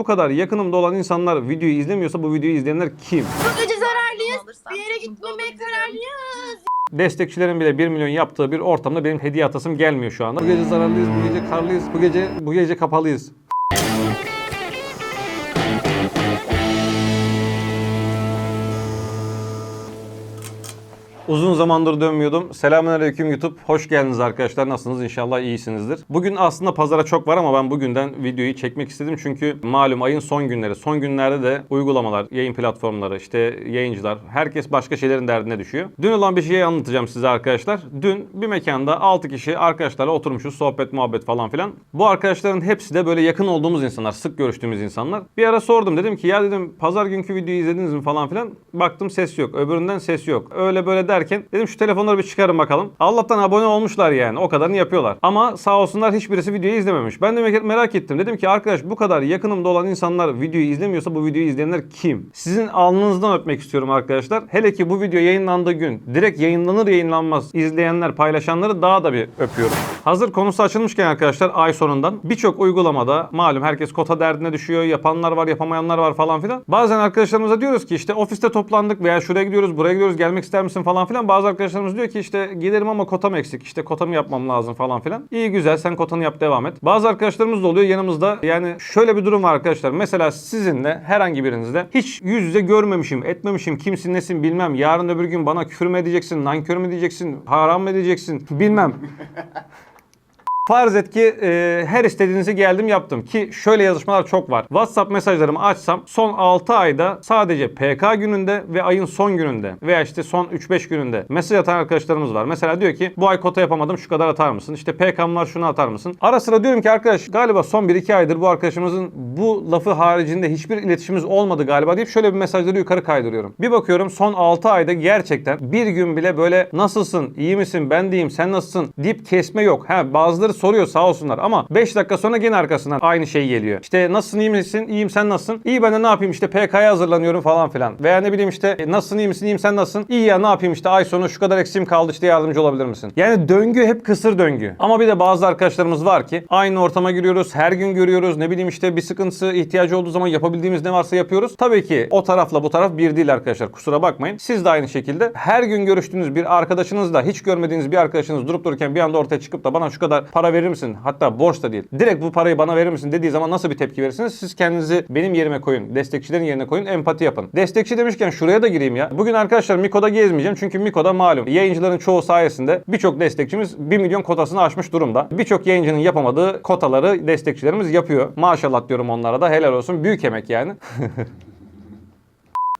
bu kadar yakınımda olan insanlar videoyu izlemiyorsa bu videoyu izleyenler kim? Bu gece zararlıyız. Bir yere gitmemeye kararlıyız. Destekçilerin bile 1 milyon yaptığı bir ortamda benim hediye atasım gelmiyor şu anda. Bu gece zararlıyız, bu gece karlıyız, bu gece bu gece kapalıyız. Uzun zamandır dönmüyordum. Selamünaleyküm YouTube. Hoş geldiniz arkadaşlar. Nasılsınız? İnşallah iyisinizdir. Bugün aslında pazara çok var ama ben bugünden videoyu çekmek istedim. Çünkü malum ayın son günleri. Son günlerde de uygulamalar, yayın platformları, işte yayıncılar, herkes başka şeylerin derdine düşüyor. Dün olan bir şeyi anlatacağım size arkadaşlar. Dün bir mekanda 6 kişi arkadaşlarla oturmuşuz. Sohbet, muhabbet falan filan. Bu arkadaşların hepsi de böyle yakın olduğumuz insanlar, sık görüştüğümüz insanlar. Bir ara sordum dedim ki ya dedim pazar günkü videoyu izlediniz mi falan filan. Baktım ses yok. Öbüründen ses yok. Öyle böyle derken dedim şu telefonları bir çıkarın bakalım. Allah'tan abone olmuşlar yani. O kadarını yapıyorlar. Ama sağ olsunlar hiçbirisi videoyu izlememiş. Ben de merak- ettim. Dedim ki arkadaş bu kadar yakınımda olan insanlar videoyu izlemiyorsa bu videoyu izleyenler kim? Sizin alnınızdan öpmek istiyorum arkadaşlar. Hele ki bu video yayınlandığı gün direkt yayınlanır yayınlanmaz izleyenler paylaşanları daha da bir öpüyorum. Hazır konusu açılmışken arkadaşlar ay sonundan birçok uygulamada malum herkes kota derdine düşüyor. Yapanlar var yapamayanlar var falan filan. Bazen arkadaşlarımıza diyoruz ki işte ofiste toplandık veya şuraya gidiyoruz buraya gidiyoruz gelmek ister misin falan filan. Bazı arkadaşlarımız diyor ki işte gelirim ama kotam eksik işte kotamı yapmam lazım falan filan. İyi güzel sen kotanı yap devam et. Bazı arkadaşlarımız da oluyor yanımızda yani şöyle bir durum var arkadaşlar. Mesela sizinle herhangi birinizle hiç yüz yüze görmemişim etmemişim kimsin nesin bilmem. Yarın öbür gün bana küfür mü edeceksin nankör mü diyeceksin haram mı edeceksin bilmem. Farz et ki e, her istediğinizi geldim yaptım ki şöyle yazışmalar çok var. WhatsApp mesajlarımı açsam son 6 ayda sadece PK gününde ve ayın son gününde veya işte son 3-5 gününde mesaj atan arkadaşlarımız var. Mesela diyor ki bu ay kota yapamadım şu kadar atar mısın? İşte PK'm var şunu atar mısın? Ara sıra diyorum ki arkadaş galiba son 1-2 aydır bu arkadaşımızın bu lafı haricinde hiçbir iletişimimiz olmadı galiba deyip şöyle bir mesajları yukarı kaydırıyorum. Bir bakıyorum son 6 ayda gerçekten bir gün bile böyle nasılsın, iyi misin, ben deyim, sen nasılsın deyip kesme yok. Ha bazıları soruyor sağ olsunlar ama 5 dakika sonra gene arkasından aynı şey geliyor. İşte nasılsın, iyi misin, iyiyim sen nasılsın? İyi ben de ne yapayım işte PK'ya hazırlanıyorum falan filan. Veya ne bileyim işte "E, nasılsın, iyi misin, iyiyim sen nasılsın? İyi ya ne yapayım işte ay sonu şu kadar eksiğim kaldı işte yardımcı olabilir misin? Yani döngü hep kısır döngü. Ama bir de bazı arkadaşlarımız var ki aynı ortama giriyoruz, her gün görüyoruz. Ne bileyim işte bir sıkıntısı, ihtiyacı olduğu zaman yapabildiğimiz ne varsa yapıyoruz. Tabii ki o tarafla bu taraf bir değil arkadaşlar. Kusura bakmayın. Siz de aynı şekilde her gün görüştüğünüz bir arkadaşınızla hiç görmediğiniz bir arkadaşınız durup dururken bir anda ortaya çıkıp da bana şu kadar para verir misin? Hatta borç da değil. Direkt bu parayı bana verir misin dediği zaman nasıl bir tepki verirsiniz? Siz kendinizi benim yerime koyun. Destekçilerin yerine koyun. Empati yapın. Destekçi demişken şuraya da gireyim ya. Bugün arkadaşlar Miko'da gezmeyeceğim. Çünkü Miko'da malum yayıncıların çoğu sayesinde birçok destekçimiz 1 milyon kotasını aşmış durumda. Birçok yayıncının yapamadığı kotaları destekçilerimiz yapıyor. Maşallah diyorum onlara da helal olsun. Büyük emek yani.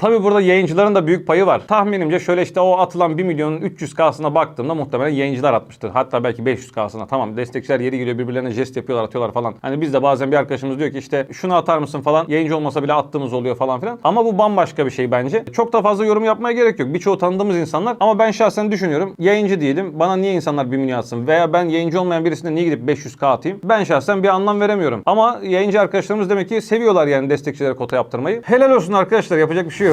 Tabi burada yayıncıların da büyük payı var. Tahminimce şöyle işte o atılan 1 milyonun 300K'sına baktığımda muhtemelen yayıncılar atmıştır. Hatta belki 500K'sına. Tamam destekçiler yeri geliyor birbirlerine jest yapıyorlar atıyorlar falan. Hani biz de bazen bir arkadaşımız diyor ki işte şunu atar mısın falan. Yayıncı olmasa bile attığımız oluyor falan filan. Ama bu bambaşka bir şey bence. Çok da fazla yorum yapmaya gerek yok. Birçoğu tanıdığımız insanlar. Ama ben şahsen düşünüyorum. Yayıncı değilim. Bana niye insanlar 1 milyon atsın? Veya ben yayıncı olmayan birisine niye gidip 500K atayım? Ben şahsen bir anlam veremiyorum. Ama yayıncı arkadaşlarımız demek ki seviyorlar yani destekçilere kota yaptırmayı. Helal olsun arkadaşlar yapacak bir şey yok.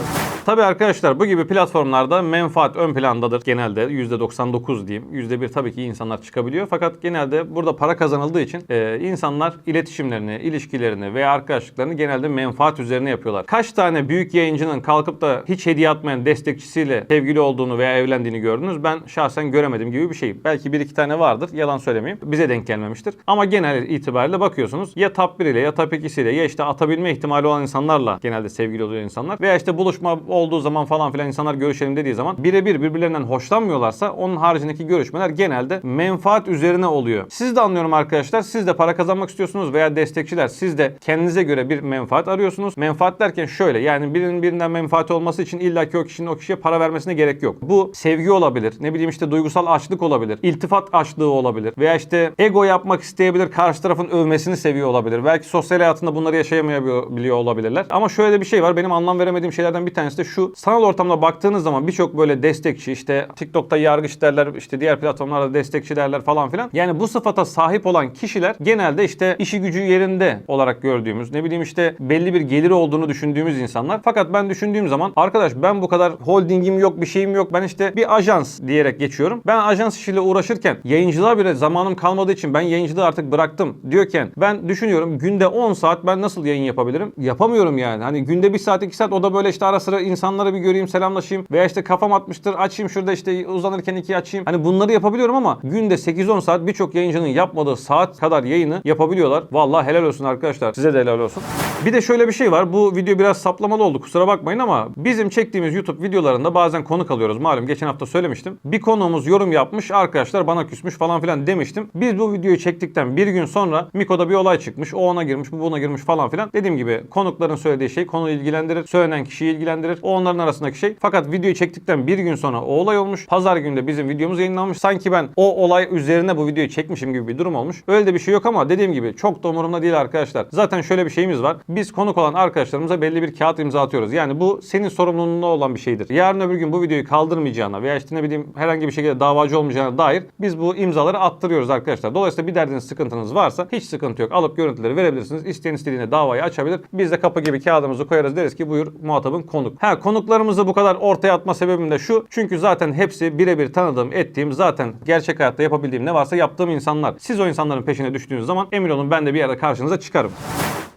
Tabii arkadaşlar bu gibi platformlarda menfaat ön plandadır genelde. %99 diyeyim. %1 tabii ki insanlar çıkabiliyor. Fakat genelde burada para kazanıldığı için e, insanlar iletişimlerini, ilişkilerini veya arkadaşlıklarını genelde menfaat üzerine yapıyorlar. Kaç tane büyük yayıncının kalkıp da hiç hediye atmayan destekçisiyle sevgili olduğunu veya evlendiğini gördünüz? Ben şahsen göremedim gibi bir şey. Belki bir iki tane vardır. Yalan söylemeyeyim. Bize denk gelmemiştir. Ama genel itibariyle bakıyorsunuz ya top 1 ile ya top 2 ile ya işte atabilme ihtimali olan insanlarla genelde sevgili oluyor insanlar. Veya işte buluşma olduğu zaman falan filan insanlar görüşelim dediği zaman birebir birbirlerinden hoşlanmıyorlarsa onun haricindeki görüşmeler genelde menfaat üzerine oluyor. Siz de anlıyorum arkadaşlar. Siz de para kazanmak istiyorsunuz veya destekçiler siz de kendinize göre bir menfaat arıyorsunuz. Menfaat derken şöyle yani birinin birinden menfaati olması için illaki o kişinin o kişiye para vermesine gerek yok. Bu sevgi olabilir. Ne bileyim işte duygusal açlık olabilir. iltifat açlığı olabilir. Veya işte ego yapmak isteyebilir. Karşı tarafın övmesini seviyor olabilir. Belki sosyal hayatında bunları yaşayamayabiliyor olabilirler. Ama şöyle bir şey var. Benim anlam veremediğim şeylerden şeylerden bir tanesi de şu. Sanal ortamda baktığınız zaman birçok böyle destekçi işte TikTok'ta yargıç derler işte diğer platformlarda destekçi derler falan filan. Yani bu sıfata sahip olan kişiler genelde işte işi gücü yerinde olarak gördüğümüz ne bileyim işte belli bir geliri olduğunu düşündüğümüz insanlar. Fakat ben düşündüğüm zaman arkadaş ben bu kadar holdingim yok bir şeyim yok ben işte bir ajans diyerek geçiyorum. Ben ajans işiyle uğraşırken yayıncılığa bile zamanım kalmadığı için ben yayıncılığı artık bıraktım diyorken ben düşünüyorum günde 10 saat ben nasıl yayın yapabilirim? Yapamıyorum yani. Hani günde 1 saat 2 saat o da böyle işte ara sıra insanları bir göreyim selamlaşayım veya işte kafam atmıştır açayım şurada işte uzanırken iki açayım. Hani bunları yapabiliyorum ama günde 8-10 saat birçok yayıncının yapmadığı saat kadar yayını yapabiliyorlar. Vallahi helal olsun arkadaşlar. Size de helal olsun. Bir de şöyle bir şey var. Bu video biraz saplamalı oldu. Kusura bakmayın ama bizim çektiğimiz YouTube videolarında bazen konuk alıyoruz. Malum geçen hafta söylemiştim. Bir konuğumuz yorum yapmış. Arkadaşlar bana küsmüş falan filan demiştim. Biz bu videoyu çektikten bir gün sonra Miko'da bir olay çıkmış. O ona girmiş, bu buna girmiş falan filan. Dediğim gibi konukların söylediği şey konu ilgilendirir. Söylenen kişiyi ilgilendirir. O onların arasındaki şey. Fakat videoyu çektikten bir gün sonra o olay olmuş. Pazar günü de bizim videomuz yayınlanmış. Sanki ben o olay üzerine bu videoyu çekmişim gibi bir durum olmuş. Öyle de bir şey yok ama dediğim gibi çok da umurumda değil arkadaşlar. Zaten şöyle bir şeyimiz var. Biz konuk olan arkadaşlarımıza belli bir kağıt imza atıyoruz. Yani bu senin sorumluluğunda olan bir şeydir. Yarın öbür gün bu videoyu kaldırmayacağına veya işte ne bileyim herhangi bir şekilde davacı olmayacağına dair biz bu imzaları attırıyoruz arkadaşlar. Dolayısıyla bir derdiniz sıkıntınız varsa hiç sıkıntı yok. Alıp görüntüleri verebilirsiniz. İsteyen istediğine davayı açabilir. Biz de kapı gibi kağıdımızı koyarız deriz ki buyur muhatabın konuk. Ha konuklarımızı bu kadar ortaya atma sebebim de şu. Çünkü zaten hepsi birebir tanıdığım, ettiğim zaten gerçek hayatta yapabildiğim ne varsa yaptığım insanlar. Siz o insanların peşine düştüğünüz zaman emin olun ben de bir yerde karşınıza çıkarım.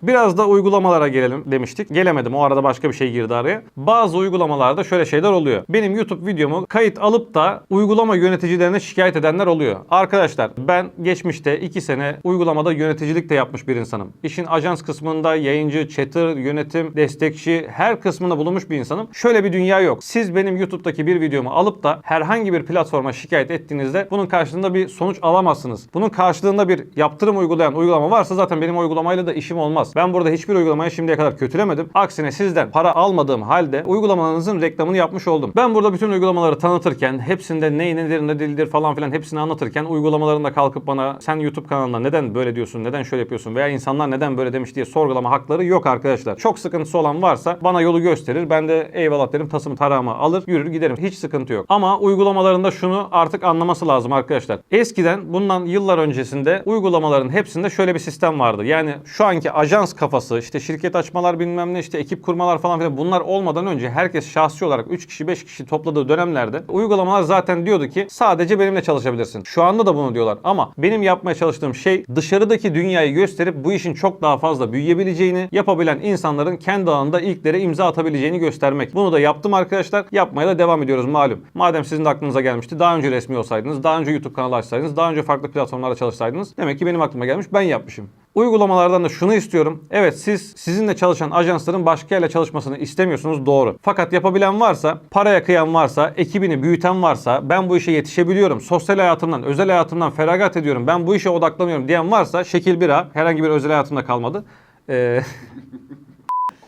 Biraz da uygulamalara gelelim demiştik. Gelemedim. O arada başka bir şey girdi araya. Bazı uygulamalarda şöyle şeyler oluyor. Benim YouTube videomu kayıt alıp da uygulama yöneticilerine şikayet edenler oluyor. Arkadaşlar ben geçmişte 2 sene uygulamada yöneticilik de yapmış bir insanım. İşin ajans kısmında yayıncı, chatter, yönetim, destekçi her kısmında bulunmuş bir insanım. Şöyle bir dünya yok. Siz benim YouTube'daki bir videomu alıp da herhangi bir platforma şikayet ettiğinizde bunun karşılığında bir sonuç alamazsınız. Bunun karşılığında bir yaptırım uygulayan uygulama varsa zaten benim uygulamayla da işim olmaz. Ben burada hiçbir uygulamayı şimdiye kadar kötülemedim. Aksine sizden para almadığım halde uygulamanızın reklamını yapmış oldum. Ben burada bütün uygulamaları tanıtırken hepsinde ney nedir ne değildir falan filan hepsini anlatırken uygulamalarında kalkıp bana sen YouTube kanalında neden böyle diyorsun, neden şöyle yapıyorsun veya insanlar neden böyle demiş diye sorgulama hakları yok arkadaşlar. Çok sıkıntısı olan varsa bana yolu gösterir. Ben de eyvallah derim tasımı tarağımı alır yürür giderim. Hiç sıkıntı yok. Ama uygulamalarında şunu artık anlaması lazım arkadaşlar. Eskiden bundan yıllar öncesinde uygulamaların hepsinde şöyle bir sistem vardı. Yani şu anki ajans kafası işte şirket açmalar bilmem ne işte ekip kurmalar falan filan bunlar olmadan önce herkes şahsi olarak 3 kişi 5 kişi topladığı dönemlerde uygulamalar zaten diyordu ki sadece benimle çalışabilirsin. Şu anda da bunu diyorlar ama benim yapmaya çalıştığım şey dışarıdaki dünyayı gösterip bu işin çok daha fazla büyüyebileceğini yapabilen insanların kendi alanında ilklere imza atabileceğini göstermek. Bunu da yaptım arkadaşlar. Yapmaya da devam ediyoruz malum. Madem sizin de aklınıza gelmişti daha önce resmi olsaydınız, daha önce YouTube kanalı açsaydınız, daha önce farklı platformlarda çalışsaydınız demek ki benim aklıma gelmiş ben yapmışım. Uygulamalardan da şunu istiyorum. Evet siz sizinle çalışan ajansların başka yerle çalışmasını istemiyorsunuz doğru. Fakat yapabilen varsa, paraya kıyan varsa, ekibini büyüten varsa, ben bu işe yetişebiliyorum. Sosyal hayatımdan, özel hayatımdan feragat ediyorum. Ben bu işe odaklanıyorum diyen varsa şekil bir A. Herhangi bir özel hayatımda kalmadı. Ee,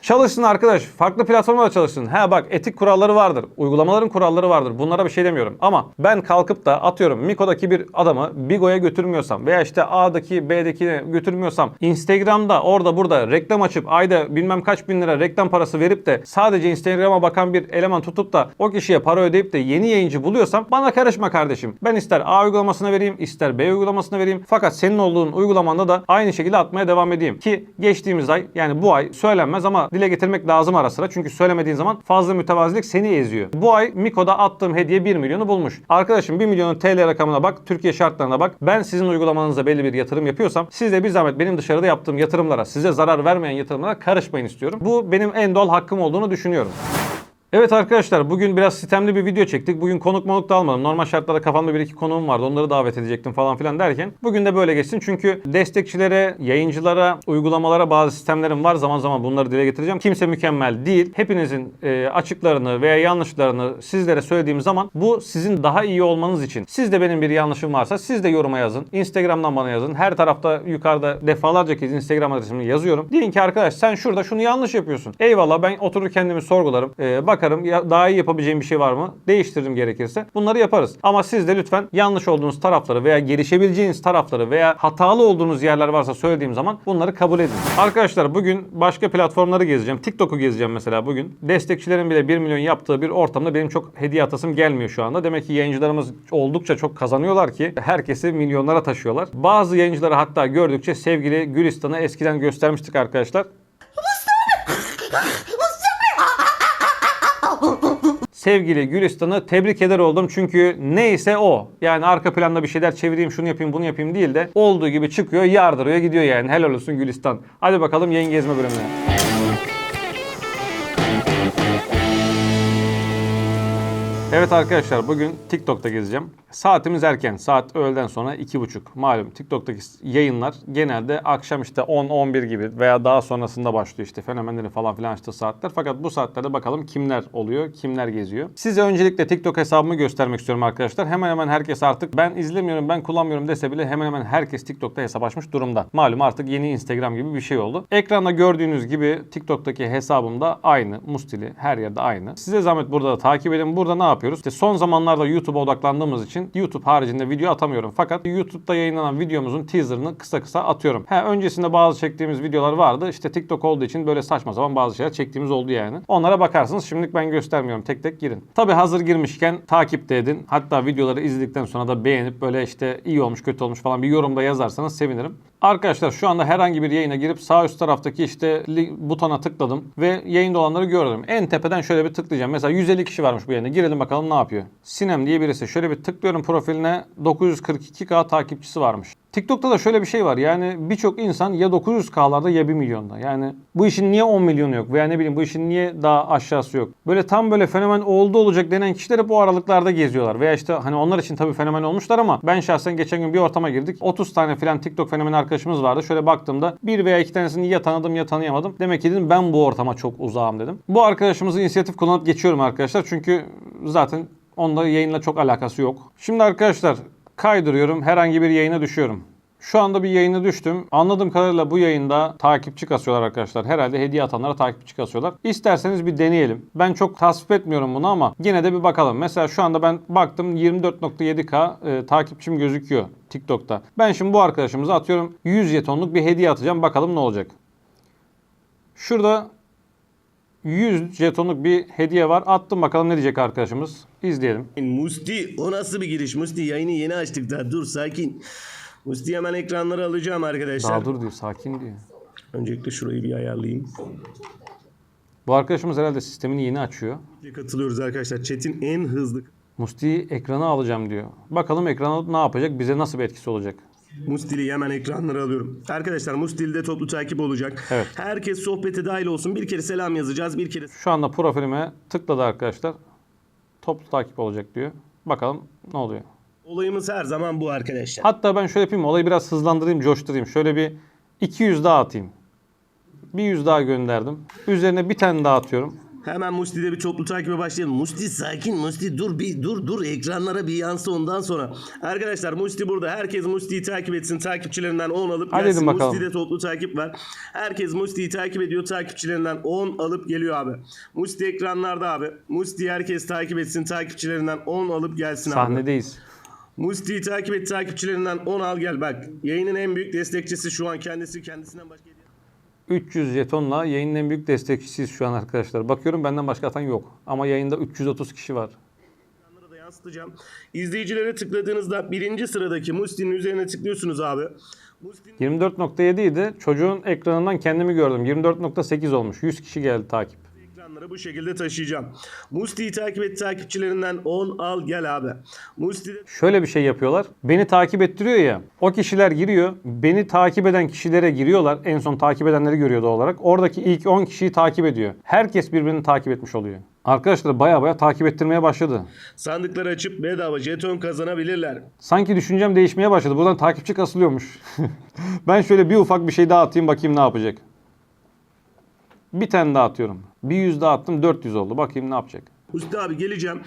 Çalışsın arkadaş. Farklı platformlarda çalışsın. Ha bak etik kuralları vardır. Uygulamaların kuralları vardır. Bunlara bir şey demiyorum. Ama ben kalkıp da atıyorum Miko'daki bir adamı Bigo'ya götürmüyorsam veya işte A'daki B'dekine götürmüyorsam Instagram'da orada burada reklam açıp ayda bilmem kaç bin lira reklam parası verip de sadece Instagram'a bakan bir eleman tutup da o kişiye para ödeyip de yeni yayıncı buluyorsam bana karışma kardeşim. Ben ister A uygulamasına vereyim ister B uygulamasına vereyim. Fakat senin olduğun uygulamanda da aynı şekilde atmaya devam edeyim. Ki geçtiğimiz ay yani bu ay söylenmez ama dile getirmek lazım ara sıra. Çünkü söylemediğin zaman fazla mütevazilik seni eziyor. Bu ay Miko'da attığım hediye 1 milyonu bulmuş. Arkadaşım 1 milyonun TL rakamına bak, Türkiye şartlarına bak. Ben sizin uygulamanıza belli bir yatırım yapıyorsam siz de bir zahmet benim dışarıda yaptığım yatırımlara, size zarar vermeyen yatırımlara karışmayın istiyorum. Bu benim en doğal hakkım olduğunu düşünüyorum. Evet arkadaşlar bugün biraz sistemli bir video çektik. Bugün konuk monuk da almadım. Normal şartlarda kafamda bir iki konuğum vardı. Onları davet edecektim falan filan derken. Bugün de böyle geçsin. Çünkü destekçilere, yayıncılara, uygulamalara bazı sistemlerim var. Zaman zaman bunları dile getireceğim. Kimse mükemmel değil. Hepinizin e, açıklarını veya yanlışlarını sizlere söylediğim zaman bu sizin daha iyi olmanız için. Sizde benim bir yanlışım varsa siz de yoruma yazın. Instagram'dan bana yazın. Her tarafta yukarıda defalarca kez Instagram adresimi yazıyorum. Deyin ki arkadaş sen şurada şunu yanlış yapıyorsun. Eyvallah ben oturur kendimi sorgularım. E, bak bakarım ya daha iyi yapabileceğim bir şey var mı? Değiştiririm gerekirse. Bunları yaparız. Ama siz de lütfen yanlış olduğunuz tarafları veya gelişebileceğiniz tarafları veya hatalı olduğunuz yerler varsa söylediğim zaman bunları kabul edin. Arkadaşlar bugün başka platformları gezeceğim. TikTok'u gezeceğim mesela bugün. Destekçilerin bile 1 milyon yaptığı bir ortamda benim çok hediye atasım gelmiyor şu anda. Demek ki yayıncılarımız oldukça çok kazanıyorlar ki herkesi milyonlara taşıyorlar. Bazı yayıncıları hatta gördükçe sevgili Gülistan'ı eskiden göstermiştik arkadaşlar. Sevgili Gülistan'ı tebrik eder oldum çünkü neyse o. Yani arka planda bir şeyler çevireyim, şunu yapayım, bunu yapayım değil de olduğu gibi çıkıyor, yardırıyor, gidiyor yani. Helal olsun Gülistan. Hadi bakalım yayın gezme bölümüne. Evet arkadaşlar bugün TikTok'ta gezeceğim. Saatimiz erken. Saat öğleden sonra 2.30. Malum TikTok'taki yayınlar genelde akşam işte 10-11 gibi veya daha sonrasında başlıyor işte fenomenlerin falan filan açtığı saatler. Fakat bu saatlerde bakalım kimler oluyor, kimler geziyor. Size öncelikle TikTok hesabımı göstermek istiyorum arkadaşlar. Hemen hemen herkes artık ben izlemiyorum, ben kullanmıyorum dese bile hemen hemen herkes TikTok'ta hesap açmış durumda. Malum artık yeni Instagram gibi bir şey oldu. Ekranda gördüğünüz gibi TikTok'taki hesabım da aynı. Mustili her yerde aynı. Size zahmet burada da takip edin. Burada ne yapıyoruz? İşte son zamanlarda YouTube'a odaklandığımız için YouTube haricinde video atamıyorum. Fakat YouTube'da yayınlanan videomuzun teaserını kısa kısa atıyorum. Ha öncesinde bazı çektiğimiz videolar vardı. İşte TikTok olduğu için böyle saçma sapan bazı şeyler çektiğimiz oldu yani. Onlara bakarsınız. Şimdilik ben göstermiyorum. Tek tek girin. Tabi hazır girmişken takipte edin. Hatta videoları izledikten sonra da beğenip böyle işte iyi olmuş kötü olmuş falan bir yorumda yazarsanız sevinirim. Arkadaşlar şu anda herhangi bir yayına girip sağ üst taraftaki işte butona tıkladım ve yayında olanları gördüm. En tepeden şöyle bir tıklayacağım. Mesela 150 kişi varmış bu yayında. Girelim bakalım ne yapıyor. Sinem diye birisi. Şöyle bir tıklıyorum profiline 942k takipçisi varmış. TikTok'ta da şöyle bir şey var. Yani birçok insan ya 900k'larda ya 1 milyonda. Yani bu işin niye 10 milyonu yok? Veya ne bileyim bu işin niye daha aşağısı yok? Böyle tam böyle fenomen oldu olacak denen kişiler hep bu aralıklarda geziyorlar. Veya işte hani onlar için tabii fenomen olmuşlar ama ben şahsen geçen gün bir ortama girdik. 30 tane falan TikTok fenomeni arkadaşımız vardı. Şöyle baktığımda bir veya iki tanesini ya tanıdım ya tanıyamadım. Demek ki dedim ben bu ortama çok uzağım dedim. Bu arkadaşımızı inisiyatif kullanıp geçiyorum arkadaşlar. Çünkü zaten onda yayınla çok alakası yok. Şimdi arkadaşlar kaydırıyorum. Herhangi bir yayına düşüyorum. Şu anda bir yayına düştüm. Anladığım kadarıyla bu yayında takipçi kasıyorlar arkadaşlar. Herhalde hediye atanlara takipçi kasıyorlar. İsterseniz bir deneyelim. Ben çok tasvip etmiyorum bunu ama yine de bir bakalım. Mesela şu anda ben baktım 24.7k e, takipçim gözüküyor TikTok'ta. Ben şimdi bu arkadaşımıza atıyorum 100 jetonluk bir hediye atacağım. Bakalım ne olacak. Şurada 100 jetonluk bir hediye var. Attım bakalım ne diyecek arkadaşımız. İzleyelim. Musti o nasıl bir giriş? Musti yayını yeni açtık daha dur sakin. Musti hemen ekranları alacağım arkadaşlar. Daha dur diyor, sakin diyor. Öncelikle şurayı bir ayarlayayım. Bu arkadaşımız herhalde sistemini yeni açıyor. Katılıyoruz arkadaşlar. Chat'in en hızlı. Musti'yi ekrana alacağım diyor. Bakalım ekrana ne yapacak? Bize nasıl bir etkisi olacak? Musti'li hemen ekranları alıyorum. Arkadaşlar Musti'de toplu takip olacak. Evet. Herkes sohbete dahil olsun. Bir kere selam yazacağız. Bir kere Şu anda profilime tıkladı arkadaşlar. Toplu takip olacak diyor. Bakalım ne oluyor. olayımız her zaman bu arkadaşlar. Hatta ben şöyle yapayım. Olayı biraz hızlandırayım, coşturayım. Şöyle bir 200 daha atayım. Bir 100 daha gönderdim. Üzerine bir tane daha atıyorum. Hemen Musti'de bir toplu takibe başlayalım. Musti sakin Musti dur bir dur dur ekranlara bir yansı ondan sonra. Arkadaşlar Musti burada. Herkes Musti'yi takip etsin. Takipçilerinden 10 alıp Hadi gelsin. Musti'de toplu takip var. Herkes Musti'yi takip ediyor. Takipçilerinden 10 alıp geliyor abi. Musti ekranlarda abi. Musti herkes takip etsin. Takipçilerinden 10 alıp gelsin abi. Sahnedeyiz. Musti'yi takip et. Takipçilerinden 10 al gel. Bak yayının en büyük destekçisi şu an kendisi. Kendisinden başka 300 jetonla yayının en büyük destekçisiyiz şu an arkadaşlar. Bakıyorum benden başka atan yok. Ama yayında 330 kişi var. yansıtacağım. İzleyicilere tıkladığınızda birinci sıradaki Musti'nin üzerine tıklıyorsunuz abi. Musti'nin 24.7 idi. Çocuğun ekranından kendimi gördüm. 24.8 olmuş. 100 kişi geldi takip. Ekranlara bu şekilde taşıyacağım. Musti'yi takip et takipçilerinden 10 al gel abi. Musti'de Şöyle bir şey yapıyorlar. Beni takip ettiriyor ya. O kişiler giriyor. Beni takip eden kişilere giriyorlar. En son takip edenleri görüyor doğal olarak. Oradaki ilk 10 kişiyi takip ediyor. Herkes birbirini takip etmiş oluyor. Arkadaşlar baya baya takip ettirmeye başladı. sandıkları açıp bedava jeton kazanabilirler. Sanki düşüncem değişmeye başladı. Buradan takipçi kasılıyormuş. ben şöyle bir ufak bir şey daha atayım bakayım ne yapacak. Bir tane daha atıyorum. Bir yüz daha attım 400 oldu. Bakayım ne yapacak. Musti abi geleceğim.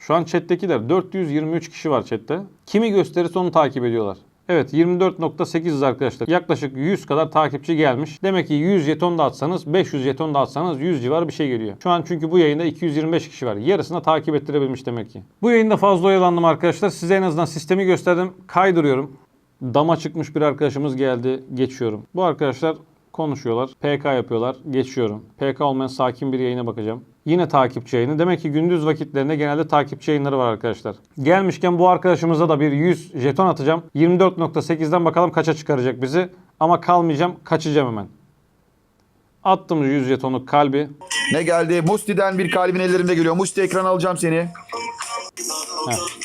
Şu an chat'tekiler 423 kişi var chatte. Kimi gösterirse onu takip ediyorlar. Evet 24.8'iz arkadaşlar. Yaklaşık 100 kadar takipçi gelmiş. Demek ki 100 jeton da atsanız 500 jeton da atsanız 100 civarı bir şey geliyor. Şu an çünkü bu yayında 225 kişi var. Yarısına takip ettirebilmiş demek ki. Bu yayında fazla oyalandım arkadaşlar. Size en azından sistemi gösterdim. Kaydırıyorum. Dama çıkmış bir arkadaşımız geldi. Geçiyorum. Bu arkadaşlar konuşuyorlar. PK yapıyorlar. Geçiyorum. PK olmayan sakin bir yayına bakacağım. Yine takipçi yayını. Demek ki gündüz vakitlerinde genelde takipçi yayınları var arkadaşlar. Gelmişken bu arkadaşımıza da bir 100 jeton atacağım. 24.8'den bakalım kaça çıkaracak bizi. Ama kalmayacağım. Kaçacağım hemen. Attım 100 jetonluk kalbi. Ne geldi? Musti'den bir kalbin ellerimde geliyor. Musti ekran alacağım seni. Musti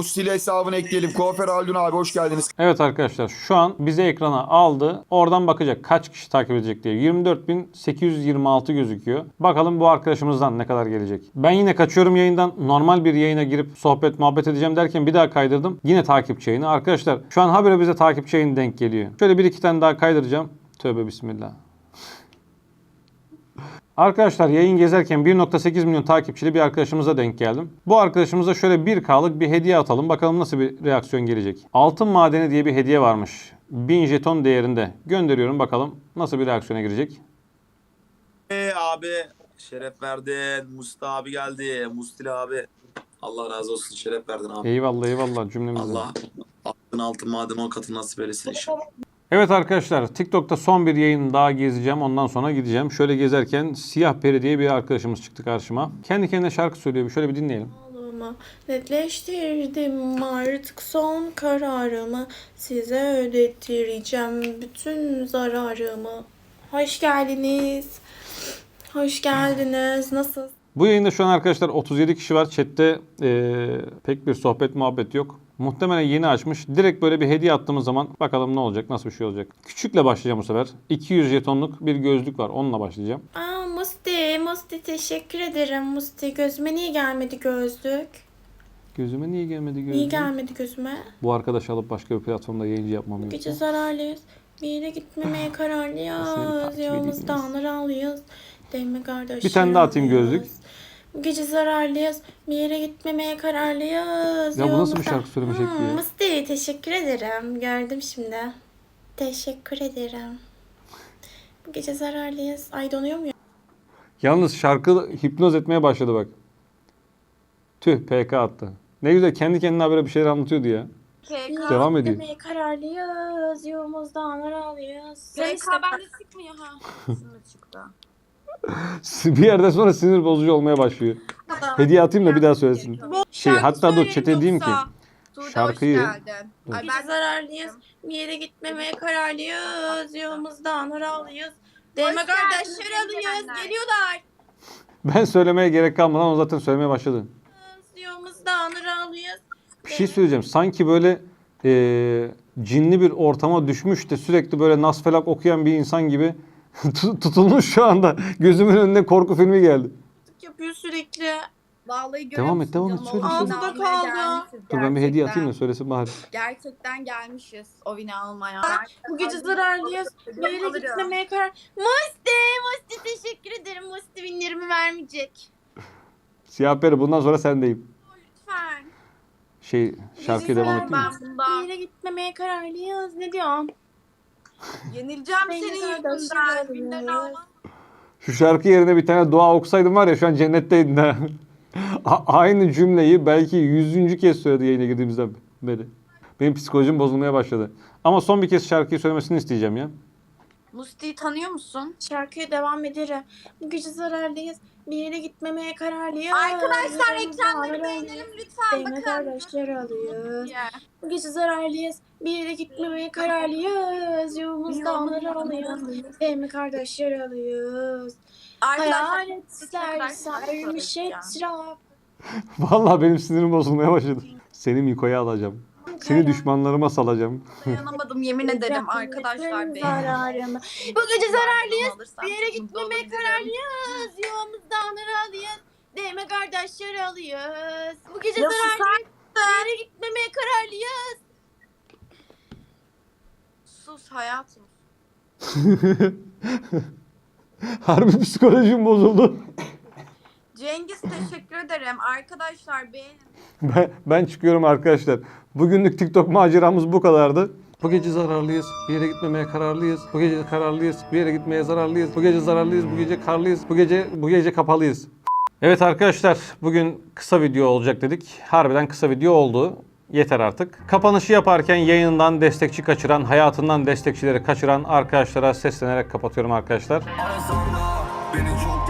ile hesabını ekleyelim. Kuaför Aldun abi hoş geldiniz. Evet arkadaşlar şu an bizi ekrana aldı. Oradan bakacak kaç kişi takip edecek diye. 24.826 gözüküyor. Bakalım bu arkadaşımızdan ne kadar gelecek. Ben yine kaçıyorum yayından. Normal bir yayına girip sohbet muhabbet edeceğim derken bir daha kaydırdım. Yine takipçi yayını. Arkadaşlar şu an habire bize takipçi yayını denk geliyor. Şöyle bir iki tane daha kaydıracağım. Tövbe bismillah. Arkadaşlar yayın gezerken 1.8 milyon takipçili bir arkadaşımıza denk geldim. Bu arkadaşımıza şöyle 1K'lık bir hediye atalım. Bakalım nasıl bir reaksiyon gelecek. Altın madeni diye bir hediye varmış. 1000 jeton değerinde. Gönderiyorum bakalım nasıl bir reaksiyona girecek. Ee, abi şeref verdin. Musti abi geldi. Mustili abi. Allah razı olsun şeref verdin abi. Eyvallah eyvallah cümlemizden. Allah altın altın maden on katı nasip eylesin inşallah. Evet arkadaşlar TikTok'ta son bir yayın daha gezeceğim. Ondan sonra gideceğim. Şöyle gezerken Siyah Peri diye bir arkadaşımız çıktı karşıma. Kendi kendine şarkı söylüyor. Şöyle bir dinleyelim. Yolumu netleştirdim artık son kararımı size ödettireceğim bütün zararımı. Hoş geldiniz. Hoş geldiniz. Nasıl? Bu yayında şu an arkadaşlar 37 kişi var. Chat'te eee, pek bir sohbet muhabbet yok. Muhtemelen yeni açmış. Direkt böyle bir hediye attığımız zaman bakalım ne olacak, nasıl bir şey olacak. Küçükle başlayacağım bu sefer. 200 jetonluk bir gözlük var. Onunla başlayacağım. Aa Musti, Musti teşekkür ederim. Musti gözüme niye gelmedi gözlük? Gözüme niye gelmedi gözlük? Niye gelmedi gözüme? Bu arkadaş alıp başka bir platformda yayıncı yapmam Gece gerekiyor. zararlıyız. Bir yere gitmemeye Seni kararlıyız. takip edeyim Yolumuzdan aralıyız. Değme kardeşim. Bir tane daha atayım gözlük. Bu gece zararlıyız. Bir yere gitmemeye kararlıyız. Ya bu nasıl bir şarkı söyleme şekli ya? Hmm, Musti teşekkür ederim. Gördüm şimdi. Teşekkür ederim. Bu gece zararlıyız. Ay donuyor mu? Yalnız şarkı hipnoz etmeye başladı bak. Tüh PK attı. Ne güzel kendi kendine böyle bir şeyler anlatıyordu ya. PK. Devam ediyor. Gitmemeye kararlıyız. Yolumuzdan aralıyız. PK bende çıkmıyor ha. Şimdi çıktı. bir yerden sonra sinir bozucu olmaya başlıyor. Hediye atayım da bir daha söylesin. Şey hatta dur chat'e diyeyim ki. Şarkıyı- Dur. Ay ben zararlıyız. Bir yere gitmemeye kararlıyız. Yolumuzdan aralıyız. Değme Hoş kardeşler geldiniz alıyız. gelenler. Geliyorlar. Ben söylemeye gerek kalmadan o zaten söylemeye başladı. Yolumuzdan aralıyız. Bir şey söyleyeceğim. Sanki böyle eee, cinli bir ortama düşmüş de sürekli böyle nas felak okuyan bir insan gibi tutulmuş şu anda. Gözümün önüne korku filmi geldi. Yapıyor sürekli. Vallahi görüyor Devam et, devam et, söyle, söyle. almaya kaldı. Dur ben bir hediye atayım da söylesin bari. Gerçekten gelmişiz o vini almaya. Bu gece zararlıyız. Bir yere gitmemeye karar... Musti! Musti teşekkür ederim. Musti binlerimi vermeyecek. Siyah peri bundan sonra sendeyim. Lütfen. Şey şarkıya devam ettin mi? Bir yere gitmemeye kararlıyız. Ne diyorsun? Yenileceğim kardeşim yüzünden. Binden. Şu şarkı yerine bir tane dua okusaydım var ya şu an cennetteydin ha. A- Aynı cümleyi belki yüzüncü kez söyledi yayına girdiğimizden beri. Benim psikolojim bozulmaya başladı. Ama son bir kez şarkıyı söylemesini isteyeceğim ya. Musti'yi tanıyor musun? Şarkıya devam ederim. Bu gece zarardayız. Bir yere gitmemeye kararlıyız. Arkadaşlar ekranları beğenelim lütfen Değme bakın. kardeşler alıyoruz. Ya. Bu gece zararlıyız. Bir yere gitmemeye kararlıyız. Yolumuzdan aralıyız. Değme kardeşler alıyoruz. Arkadaşlar Hayaletler sarmış etraf. Vallahi benim sinirim bozulmaya başladı. Seni Miko'ya alacağım. Seni düşmanlarıma salacağım. dayanamadım yemin ederim arkadaşlar benim. Bu gece zararlıyız. Bir yere gitmemeye kararlıyız. Yolumuzdan aralıyız. Değme kardeşler alıyoruz. Bu gece Ya zararlıyız. Bir yere gitmemeye kararlıyız. Sus hayatım. Harbi psikolojim bozuldu. Cengiz teşekkür ederim. Arkadaşlar beğenin. Ben, ben çıkıyorum arkadaşlar. Bugünlük TikTok maceramız bu kadardı. Bu gece zararlıyız. Bir yere gitmemeye kararlıyız. Bu gece kararlıyız. Bir yere gitmeye zararlıyız. Bu gece zararlıyız. Bu gece karlıyız. Bu gece bu gece kapalıyız. Evet arkadaşlar bugün kısa video olacak dedik. Harbiden kısa video oldu. Yeter artık. Kapanışı yaparken yayından destekçi kaçıran, hayatından destekçileri kaçıran arkadaşlara seslenerek kapatıyorum arkadaşlar. Arasana beni çok